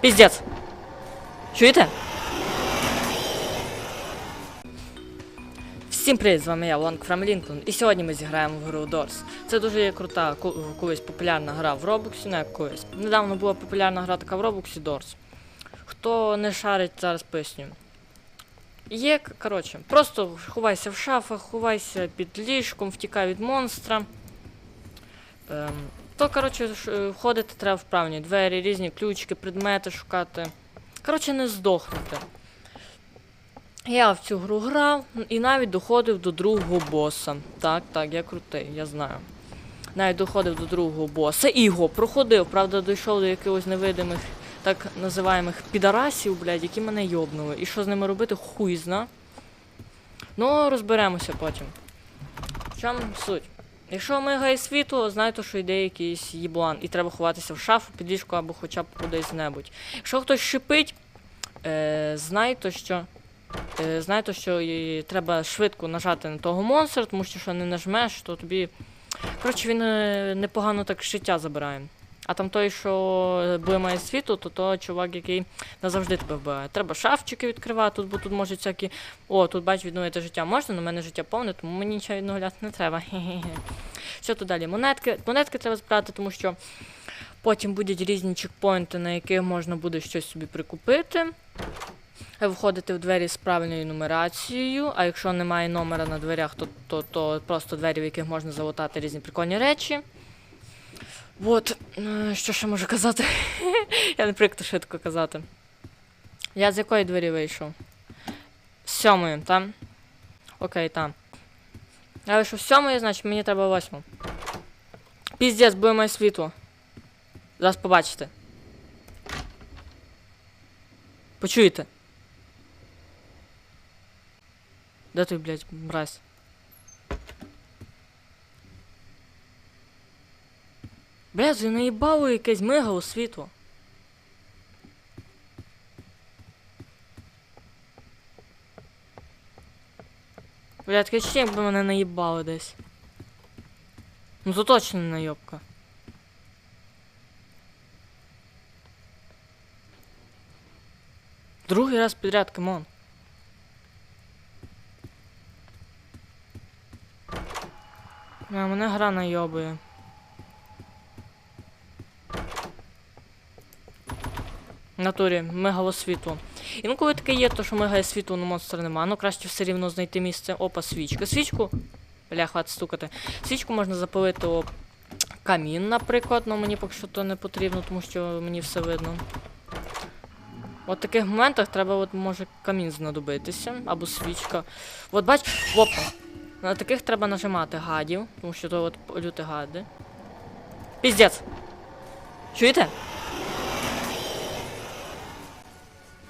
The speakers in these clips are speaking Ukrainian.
Піздець. Чуєте? Всім привіт, з вами я, Лонг Фрам Лінкольн, і сьогодні ми зіграємо в гру Doors. Це дуже крута, колись популярна гра в Роблоксі, не як колись. Недавно була популярна гра така в Роблоксі Doors. Хто не шарить, зараз поясню. Є, коротше, просто ховайся в шафах, ховайся під ліжком, втікай від монстра. Ем, то, коротше, е, входити треба в правні двері, різні ключики, предмети шукати. Коротше, не здохнути. Я в цю гру грав і навіть доходив до другого боса. Так, так, я крутий, я знаю. Навіть доходив до другого боса і його проходив. Правда, дійшов до якихось невидимих, так називаємих підарасів, блядь, які мене йобнули. І що з ними робити, хуй зна. Ну, розберемося потім. В чому суть? Якщо мигає світло, знайте, що йде якийсь їблан, і треба ховатися в шафу, під ліжко або хоча б кудись небудь. Якщо хтось шипить, е, знайте, що. Е, знайте, що і треба швидко нажати на того монстра, тому що якщо не нажмеш, то тобі. Коротше, він е, непогано так життя забирає. А там той, що буде має світу, то то чувак, який назавжди тебе вбиває. Треба шафчики відкривати, бо тут можуть всякі. О, тут бач, відновити життя можна, але в мене життя повне, тому мені нічого відновляти не треба. Хе-хе-хе. Що тут далі? Монетки. Монетки треба збирати, тому що потім будуть різні чекпоінти, на яких можна буде щось собі прикупити. Входити в двері з правильною нумерацією, а якщо немає номера на дверях, то, то, то просто двері, в яких можна залутати різні прикольні речі. От, е, що ще можу казати? Я не привик то швидко казати. Я з якої двері вийшов? З сьомої, там? Окей, там. Я вийшов з сьомої, значить мені треба восьму. Піздець, буде моє світло. Зараз побачите. Почуєте? Де ти, блядь, мразь? Блядь, ви наїбало якесь мигало світло. Блядь, ще якби мене наїбали десь. Ну то точно не. Другий раз підряд, камон. А, мене гра найобує. Натурі, мигало світло. Інколи таке є, то що мигає світло, але монстра нема. Ну краще все рівно знайти місце. Опа, свічка. Свічку. Бля, хватить стукати. Свічку можна запалити об камін, наприклад, але мені поки що то не потрібно, тому що мені все видно. От таких моментах треба, от, може, камін знадобитися, або свічка. От бач, опа. На таких треба нажимати гадів, тому що то от люті гади. Піздець! Чуєте?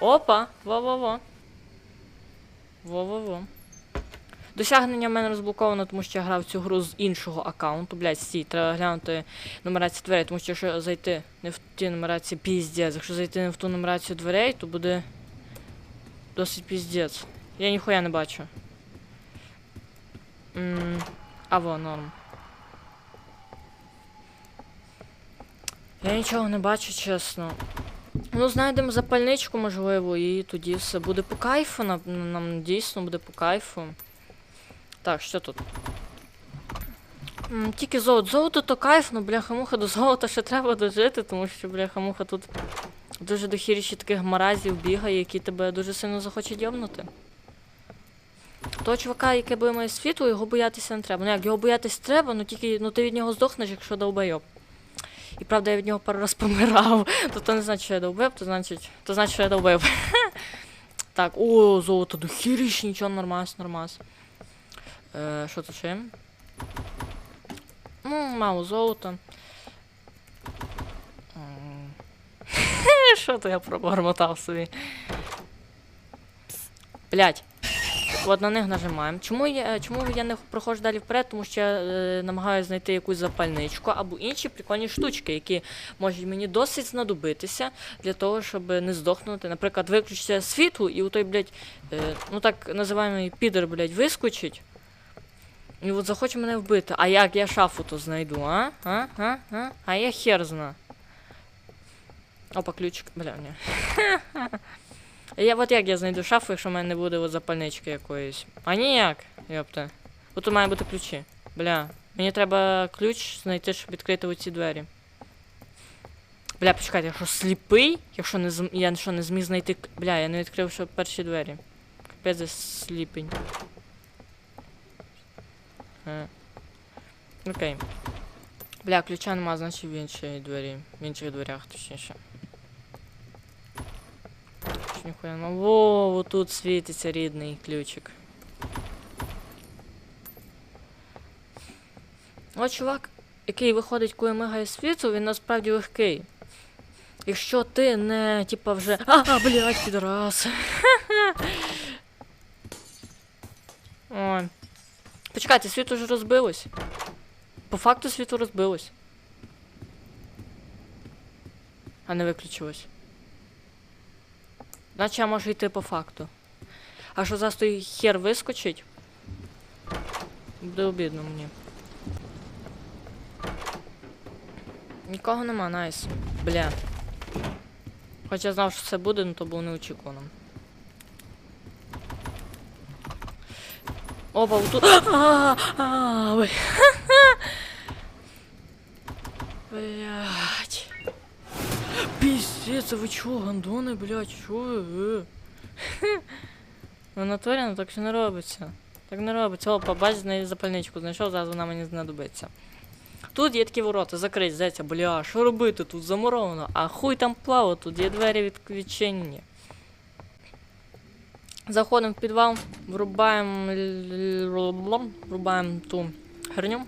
Опа! Во-во-во. Во-во-во. Досягнення в мене розблоковано, тому що я грав цю гру з іншого аккаунту. Блять, стій, треба глянути нумерацію дверей, тому що якщо зайти не в ті нумерації піздець, якщо зайти не в ту нумерацію дверей, то буде досить піздець. Я ніхуя не бачу. М, А норм. Я нічого не бачу, чесно. Ну, знайдемо запальничку, можливо, і тоді все буде по кайфу. Нам, нам дійсно буде по кайфу. Так, що тут? М, Тільки золото. Золото то кайф, ну бляха-муха до золота ще треба дожити, тому що бляха-муха тут дуже дохіріші таких маразів бігає, які тебе дуже сильно захочуть йобнути. Того чувака, яке буде моє світло, його боятися не треба. Ну як, його боятися треба, ну тільки ну ти від нього здохнеш, якщо довбойоб. І правда, я від нього пару раз помирав. То то не значить, що я довбив, то значить, то значить, що я довбив. так, о, золото дохіріш, нічого, нормас, нормас. Е, що тут ще? Ну, мало золота. М. Що то я пробормотав собі? Блять. От на них нажимаємо. Чому я, чому я не проходжу далі вперед? Тому що я е, намагаюся знайти якусь запальничку або інші прикольні штучки, які можуть мені досить знадобитися для того, щоб не здохнути. Наприклад, виключиться світло, і у той, блядь, е, ну так називаємо підер, блядь, вискочить. І от захоче мене вбити. А як я шафу то знайду, а? А? А? А? А я хер зна. Опа, ключик. Бля, ні. Я от як я знайду шафу, якщо в мене не буде от запальнички якоїсь. А ніяк, йопта. От тут має бути ключі. Бля. Мені треба ключ знайти, щоб відкрити оці двері. Бля, почекайте, я що сліпий? Якщо не зм... я що не зміг знайти. Бля, я не відкрив що перші двері. Капець я сліпень. Е. Окей. Бля, ключа нема, значить в іншій двері. В інших дверях, точніше. Ніхуя нема. Во, вот тут світиться рідний ключик. О, чувак, який виходить, коли мигає світло, він насправді легкий. Якщо ти не, типа, вже. А, блядь, підраз. Ой. Почекайте, світло ж розбилось. По факту світло розбилось. А не виключилось. Значить я можу йти по факту. А що зараз той хер вискочить? Буде обідно мені. Нікого нема, найс. Бля. Хоч я знав, що це буде, але то було неочікувано. Опа, тут. А, а, ой. Блять. Пиздец, а вы чё, гандони, блядь, чё ви? е? Ну, натурі, ну так що не робиться. Так не робиться. Опа, бач, знай запальничку знайшов, зараз вона мені знадобиться. Тут є такі ворота, закрить, зайця, бля, що робити? Тут замуровано. А хуй там плавати, тут є двері від відчинені. Заходимо в підвал, врубаємо л- врубаємо ту херню.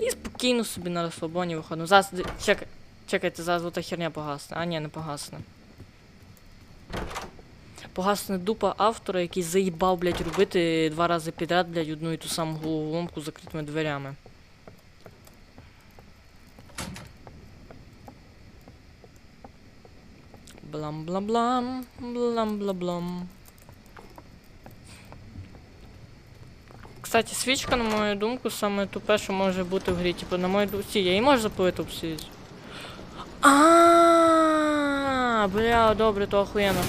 І спокійно собі на розслабоні виходимо. Зараз ди- чекай, чекайте, зараз ота херня погасне. А ні, не погасне. Погасне дупа автора, який заїбав, блядь, робити два рази підряд, блядь, одну і ту саму головоломку закритими дверями. Блам-блам-блам, блам-блам-блам. Кстати, свічка, на мою думку, саме тупе, що може бути в грі. Типу, на мою думку, я її можу запалити всі. А, бля, добре, то охуєнно.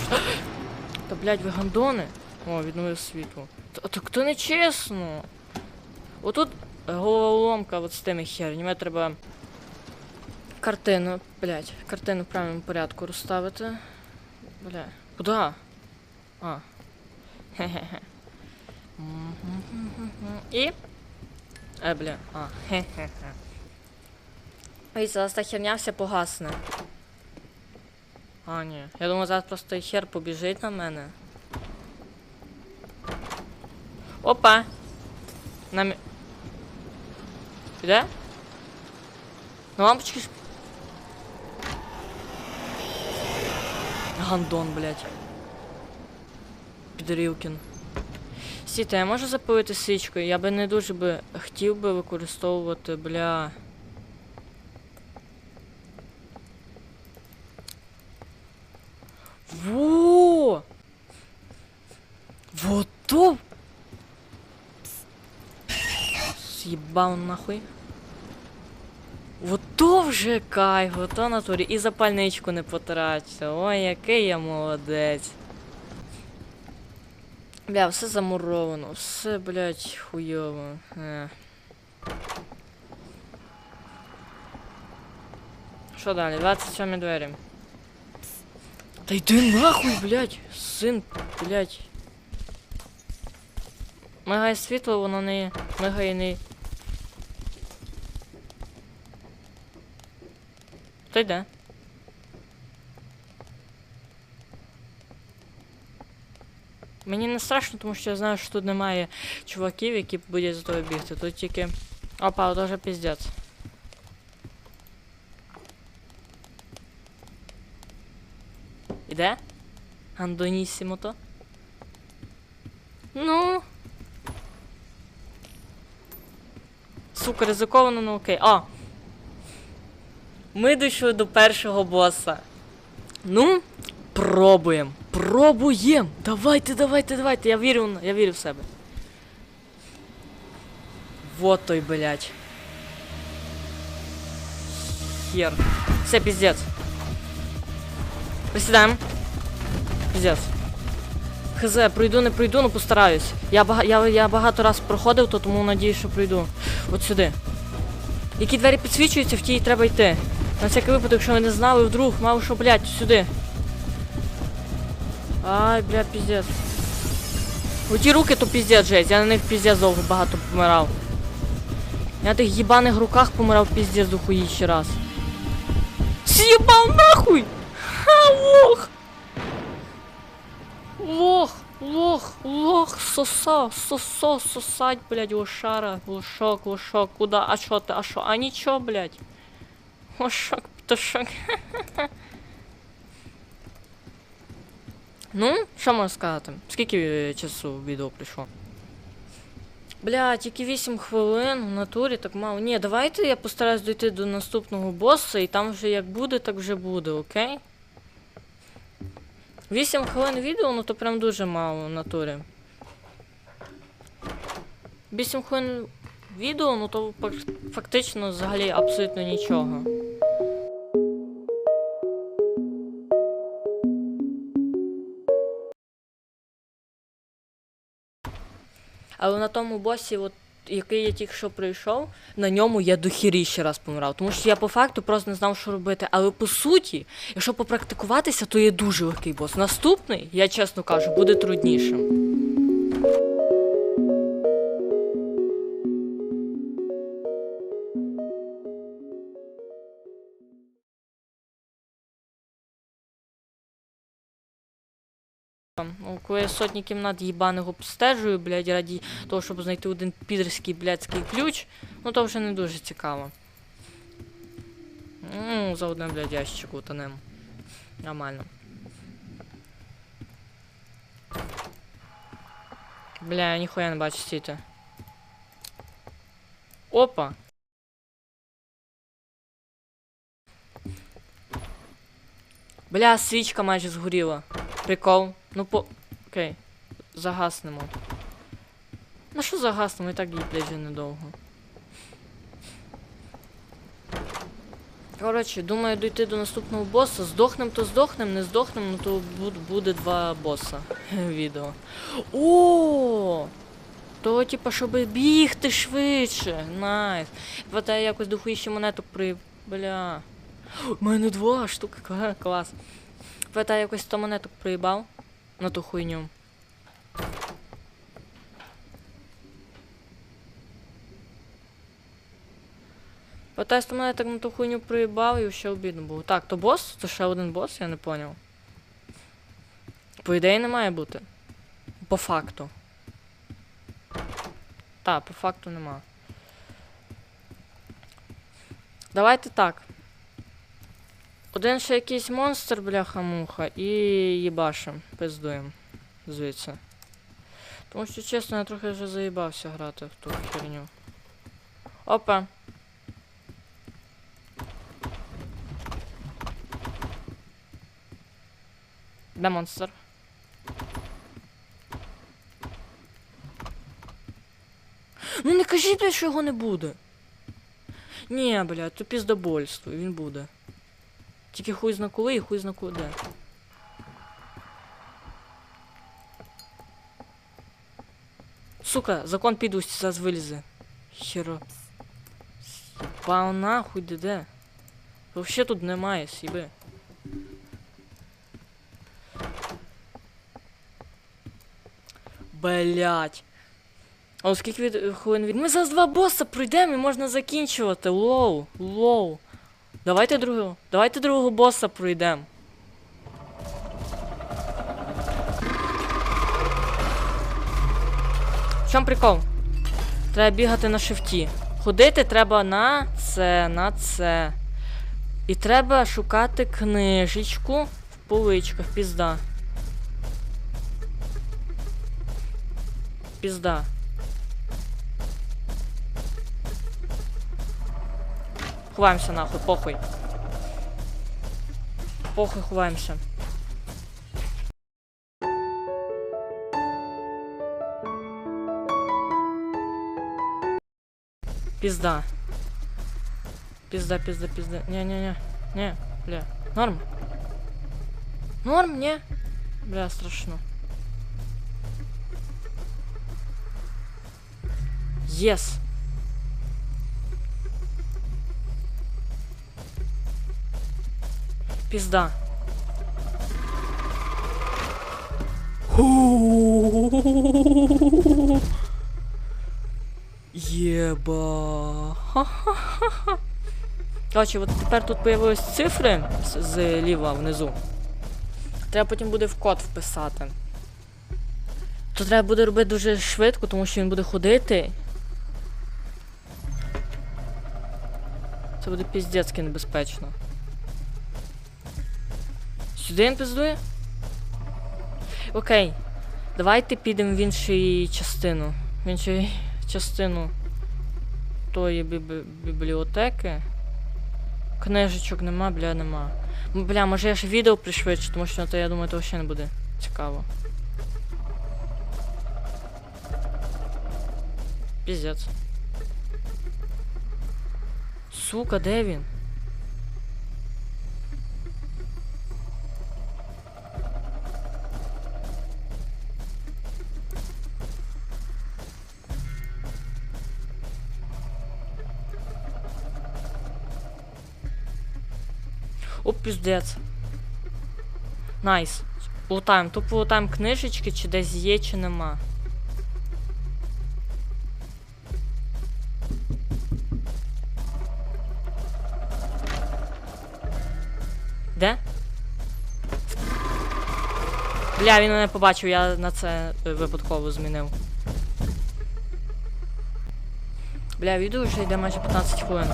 Та, блядь, ви гандони? О, відновив світло. Та- Так то не чесно. Отут головоломка от з тими хернями треба картину, блядь, картину в правильному порядку розставити. Бля, куда? А. Хе-хе-хе. І. Е, бля, а, хе-хе-хе. Ой, зараз та херня вся погасне. А, ні. Я думаю, зараз просто і хер побіжить на мене. Опа! На мі... Іде? Ну лампочки. Гандон, блядь. Підрілкін. Сіта, я можу запалити свічкою? Я би не дуже би хотів би використовувати, бля. Во! Вот то! Съебал нахуй. Вот то вже кайф, вот то натурі. І запальничку не потратив. Ой, який я молодець. Бля, все замуровано, все, блядь, хуйово. Е. Що далі? 27 двері. Та йди нахуй, блядь, син, блядь. Мигає світло, воно не мигає не. Та йде. Мені не страшно, тому що я знаю, що тут немає чуваків, які будуть за тобою бігти. Тут тільки. Опа, от вже піздець. Іде? Андонісімо то. Ну. Сука, ризиковано, ну окей. А! Ми дійшли до першого боса. Ну, пробуємо. Пробуємо. Давайте, давайте, давайте. Я вірю, я вірю в себе. Вот той, блядь. Хер. Все, пиздец. Присідаємо. Піздец. Хз, пройду, не пройду, ну постараюсь. Я, бага... я, я багато раз проходив, то тому надію, що пройду. От сюди. Які двері підсвічуються, в ті й треба йти. На всякий випадок, якщо ви не знали, вдруг, мав що, блядь, сюди. Ай, бля, піздець. Оті руки то піздець жесть, я на них піздець довго багато помирав. Я на тих їбаних руках помирав піздець до хуїщі раз. Съебал нахуй! Ха, лох! Лох, лох, лох, соса, сосо, сосать, блядь, лошара, лошок, лошок, куда, а шо ты, а шо, а ничего, блядь. Лошок, пташок. Ну, що можна сказати? Скільки е, часу відео прийшло? Бля, тільки 8 хвилин в натурі так мало. Ні, давайте я постараюсь дойти до наступного боса, і там вже як буде, так вже буде, окей? 8 хвилин відео, ну то прям дуже мало в натурі. 8 хвилин відео, ну то фактично взагалі абсолютно нічого. Але на тому босі, от, який я тільки що пройшов, на ньому я дохіріще раз помирав. Тому що я по факту просто не знав, що робити. Але по суті, якщо попрактикуватися, то є дуже легкий бос. Наступний, я чесно кажу, буде труднішим. Я сотні кімнат їбаних обстежую, блядь, раді того, щоб знайти один підерський блядський ключ, ну то вже не дуже цікаво. Ну, за одне, блядь, ящик утонем. Нормально. Бля, я ніхуя не бачу стійте. Опа! Бля, свічка майже згоріла. Прикол. Ну по. Окей. Загаснемо. Ну що загаснемо? І так їй, вже недовго. Коротше, думаю дойти до наступного боса. Здохнем, то здохнем, не здохнем, ну то буде два боса. Відео. О! То, типа, щоб бігти швидше. Найс. Хватає якось дохуїще монеток при. Бля. У мене два штуки, клас. Хватає якось 100 монеток проїбав на ту хуйню. Хватає 100 монеток на ту хуйню проїбав і ще обідно було. Так, то бос? Це ще один бос, я не поняв. По ідеї не має бути. По факту. Так, по факту нема. Давайте так. Один ще якийсь монстр, бляха-муха, і їбашим, пиздуєм. Звідси. Тому що, чесно, я трохи вже заїбався грати в ту херню. Опа. Де монстр? Ну не кажіть, що його не буде. Ні, блядь, то піздобольство, він буде. Тільки хуй зна коли і хуй зна куди. Сука, закон підлості зараз вилізе. Херо. С'їбав нахуй де. Вообще тут немає, сіби. Блять. А скільки від хвилин від. Ми зараз два боса пройдемо і можна закінчувати. Лоу, лоу. Давайте другого. Давайте другого боса пройдемо. В чому прикол? Треба бігати на шифті. Ходити треба на це, на це. І треба шукати книжечку в поличках, пізда. Пізда. Ховаємося нахуй, похуй. Похуй ховаємося. Пизда. Пизда, пизда, пизда. Не-не-не. Не, бля. Норм. Норм, ні? Бля, страшно. Єс. Пізда. Єба. Коротше, от тепер тут появились цифри зліва внизу. Треба потім буде в код вписати. То треба буде робити дуже швидко, тому що він буде ходити. Це буде піздецьки небезпечно. Сюди він пиздує? Окей. Давайте підемо в іншу частину. В іншу частину тої біб- бібліотеки. Книжечок нема, бля, нема. Бля, може я ж відео пришвидшу, тому що то я думаю, то ще не буде цікаво. Піздець. Сука, де він? Піздець. Найс. Лутаємо. Тут полутаємо книжечки, чи десь є, чи нема. Де? Бля, він мене побачив, я на це е, випадково змінив. Бля, відео вже йде майже 15 хвилин.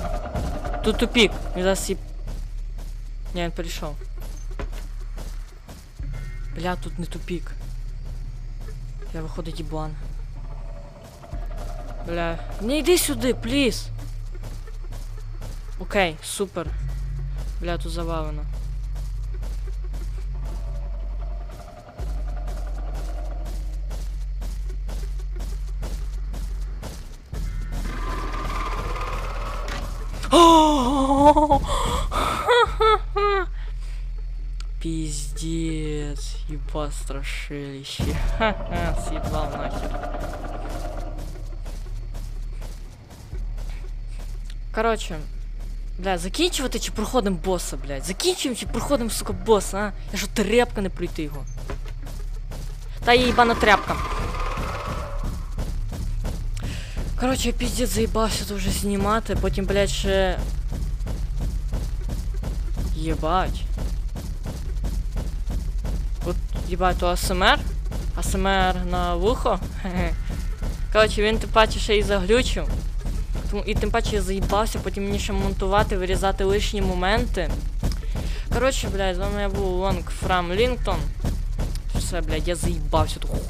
Тут тупік. Він зараз ні, він перейшов. Бля, тут не тупік. Я виходить їблан. Бля. Не йди сюди, пліз. Окей, супер. Бля, тут завалено. Пиздец, еба страшилище. Ха-ха, съебал нахер. Короче, бля, закінчувати чи проходимо боса, блядь? Закінчуємо чи проходимо, сука, боса, а? Я що тряпка не пройти його. Та є їбана тряпка. Короче, я піздець заїбався то вже знімати, потім, блядь, ще... Єбать. То АСМР? АСМР на вухо? Коротше, він тим паче ще і заглючив. Тому, і тим паче я заїбався, потім мені ще монтувати, вирізати лишні моменти. Коротше, блядь, з вами я був Лонг Фрам Лінктон. Все, блядь, я заїбався тут хуй.